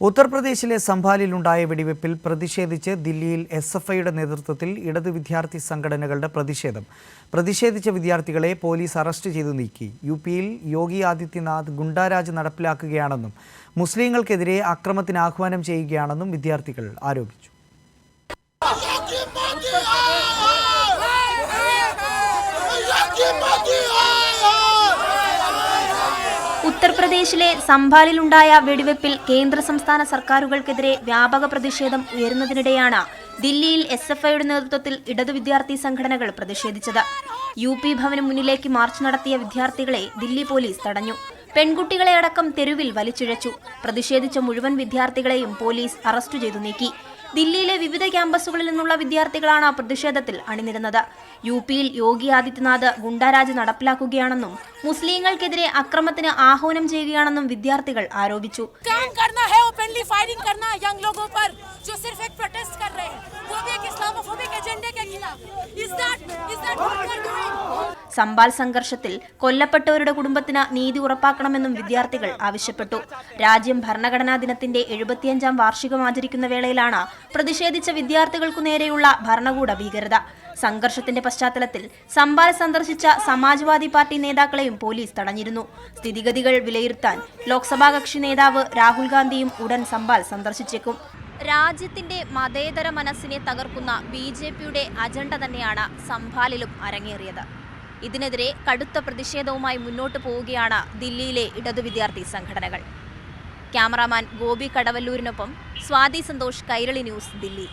ഉത്തർപ്രദേശിലെ സംഭാലിലുണ്ടായ വെടിവെപ്പിൽ പ്രതിഷേധിച്ച് ദില്ലിയിൽ എസ് എഫ് ഐയുടെ നേതൃത്വത്തിൽ ഇടത് വിദ്യാർത്ഥി സംഘടനകളുടെ പ്രതിഷേധം പ്രതിഷേധിച്ച വിദ്യാർത്ഥികളെ പോലീസ് അറസ്റ്റ് ചെയ്തു നീക്കി യു പിയിൽ യോഗി ആദിത്യനാഥ് ഗുണ്ടാരാജ് നടപ്പിലാക്കുകയാണെന്നും മുസ്ലിങ്ങൾക്കെതിരെ അക്രമത്തിന് ആഹ്വാനം ചെയ്യുകയാണെന്നും വിദ്യാർത്ഥികൾ ആരോപിച്ചു ഉത്തർപ്രദേശിലെ സംഭാലിലുണ്ടായ വെടിവെപ്പിൽ കേന്ദ്ര സംസ്ഥാന സർക്കാരുകൾക്കെതിരെ വ്യാപക പ്രതിഷേധം ഉയരുന്നതിനിടെയാണ് ദില്ലിയിൽ എസ് എഫ് ഐയുടെ നേതൃത്വത്തിൽ ഇടതു വിദ്യാർത്ഥി സംഘടനകൾ പ്രതിഷേധിച്ചത്. യു പി ഭവന് മുന്നിലേക്ക് മാർച്ച് നടത്തിയ വിദ്യാർത്ഥികളെ ദില്ലി പോലീസ് തടഞ്ഞു. പെൺകുട്ടികളെ അടക്കം തെരുവിൽ വലിച്ചിഴച്ചു. പ്രതിഷേധിച്ച മുഴുവൻ വിദ്യാർത്ഥികളെയും പോലീസ് അറസ്റ്റ് ചെയ്തു നീക്കി. ദില്ലിയിലെ വിവിധ ക്യാമ്പസുകളിൽ നിന്നുള്ള വിദ്യാർത്ഥികളാണ് പ്രതിഷേധത്തിൽ അണിനിരുന്നത്. യു പിയിൽ യോഗി ആദിത്യനാഥ് ഗുണ്ടാരാജ് നടപ്പിലാക്കുകയാണെന്നും മുസ്ലിങ്ങൾക്കെതിരെ അക്രമത്തിന് ആഹ്വാനം ചെയ്യുകയാണെന്നും വിദ്യാർത്ഥികൾ ആരോപിച്ചു. Is that, is that what we're doing? സമ്പാൽ സംഘർഷത്തിൽ കൊല്ലപ്പെട്ടവരുടെ കുടുംബത്തിന് നീതി ഉറപ്പാക്കണമെന്നും വിദ്യാർത്ഥികൾ ആവശ്യപ്പെട്ടു. രാജ്യം ഭരണഘടനാ ദിനത്തിന്റെ എഴുപത്തിയഞ്ചാം വാർഷികം ആചരിക്കുന്ന വേളയിലാണ് പ്രതിഷേധിച്ച വിദ്യാർത്ഥികൾക്കു നേരെയുള്ള ഭരണകൂട ഭീകരത. സംഘർഷത്തിന്റെ പശ്ചാത്തലത്തിൽ സമ്പാൽ സന്ദർശിച്ച സമാജ്വാദി പാർട്ടി നേതാക്കളെയും പോലീസ് തടഞ്ഞിരുന്നു. സ്ഥിതിഗതികൾ വിലയിരുത്താൻ ലോക്സഭാ കക്ഷി നേതാവ് രാഹുൽ ഗാന്ധിയും ഉടൻ സമ്പാൽ സന്ദർശിച്ചേക്കും. രാജ്യത്തിന്റെ മതേതര മനസ്സിനെ തകർക്കുന്ന ബി ജെ പിയുടെ അജണ്ട തന്നെയാണ് സംഭാലിലും അരങ്ങേറിയത്. ഇതിനെതിരെ കടുത്ത പ്രതിഷേധവുമായി മുന്നോട്ടു പോവുകയാണ് ദില്ലിയിലെ ഇടതു വിദ്യാർത്ഥി സംഘടനകൾ. ക്യാമറാമാൻ ഗോപി കടവല്ലൂരിനൊപ്പം സ്വാതി സന്തോഷ് കൈരളി ന്യൂസ് ദില്ലി.